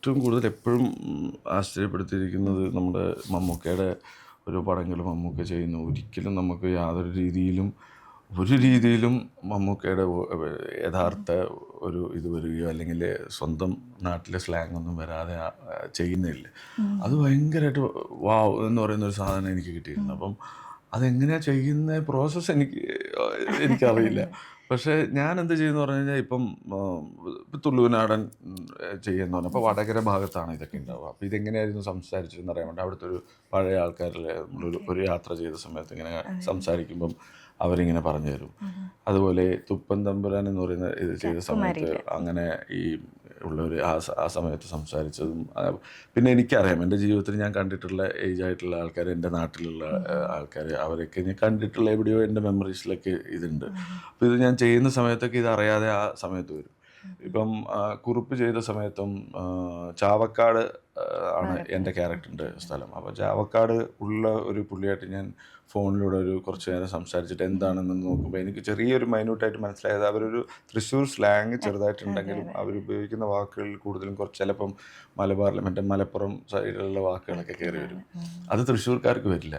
ഏറ്റവും കൂടുതൽ എപ്പോഴും ആശ്ചര്യപ്പെടുത്തിയിരിക്കുന്നത് നമ്മുടെ മമ്മൂക്കയുടെ ഒരു പടങ്ങൾ മമ്മൂക്ക ചെയ്യുന്നു. ഒരിക്കലും നമുക്ക് യാതൊരു രീതിയിലും ഒരു രീതിയിലും മമ്മൂക്കയുടെ യഥാർത്ഥ ഒരു ഇത് വരികയോ അല്ലെങ്കിൽ സ്വന്തം നാട്ടിലെ സ്ലാങ് ഒന്നും വരാതെ ചെയ്യുന്നില്ല. അത് ഭയങ്കരമായിട്ട് വാവ് എന്ന് പറയുന്ന ഒരു സാധനം എനിക്ക് കിട്ടിയിരുന്നു അപ്പം അതെങ്ങനെയാണ് ചെയ്യുന്ന പ്രോസസ്സ് എനിക്ക് എനിക്കറിയില്ല. പക്ഷേ ഞാൻ എന്ത് ചെയ്യുന്നു പറഞ്ഞു കഴിഞ്ഞാൽ ഇപ്പം തുള്ളുവനാടൻ ചെയ്യുന്ന പറഞ്ഞു. അപ്പോൾ വടകര ഭാഗത്താണ് ഇതൊക്കെ ഉണ്ടാവുക. അപ്പോൾ ഇതെങ്ങനെയായിരുന്നു സംസാരിച്ചതെന്ന് അറിയാൻ വേണ്ടി അവിടുത്തെ ഒരു പഴയ നമ്മളൊരു ഒരു യാത്ര ചെയ്ത സമയത്ത് ഇങ്ങനെ സംസാരിക്കുമ്പം അവരിങ്ങനെ പറഞ്ഞു തരും. അതുപോലെ തുപ്പൻ തമ്പുരാൻ എന്ന് പറയുന്ന ഇത് ചെയ്ത സമയത്ത് അങ്ങനെ ഈ ഉള്ളവർ ആ ആ സമയത്ത് സംസാരിച്ചതും പിന്നെ എനിക്കറിയാം എന്റെ ജീവിതത്തിൽ ഞാൻ കണ്ടിട്ടുള്ള ഏജ് ആയിട്ടുള്ള ആൾക്കാർ എന്റെ നാട്ടിലുള്ള ആൾക്കാർ അവരൊക്കെ ഞാൻ കണ്ടിട്ടുള്ള എവിടെയോ എന്റെ മെമ്മറീസിലൊക്കെ ഇതുണ്ട്. അപ്പോൾ ഇത് ഞാൻ ചെയ്യുന്ന സമയത്തൊക്കെ ഇത് അറിയാതെ ആ സമയത്ത് വരും. ഇപ്പം കുറിപ്പ് ചെയ്ത സമയത്തും ചാവക്കാട് ആണ് എന്റെ ക്യാരക്ടറിന്റെ സ്ഥലം. അപ്പോൾ ചാവക്കാട് ഉള്ള ഒരു പുള്ളിയായിട്ട് ഞാൻ ഫോണിലൂടെ ഒരു കുറച്ച് നേരം സംസാരിച്ചിട്ട് എന്താണെന്ന് നോക്കുമ്പോൾ എനിക്ക് ചെറിയൊരു മൈന്യൂട്ടായിട്ട് മനസ്സിലായത് അവരൊരു തൃശ്ശൂർ സ്ലാങ് ചെറുതായിട്ടുണ്ടെങ്കിലും അവർ ഉപയോഗിക്കുന്ന വാക്കുകളിൽ കൂടുതലും കുറച്ച് ചിലപ്പം മലബാറിൽ മറ്റേ മലപ്പുറം സൈഡിലുള്ള വാക്കുകളൊക്കെ കയറി വരും. അത് തൃശ്ശൂർക്കാർക്ക് വരില്ല.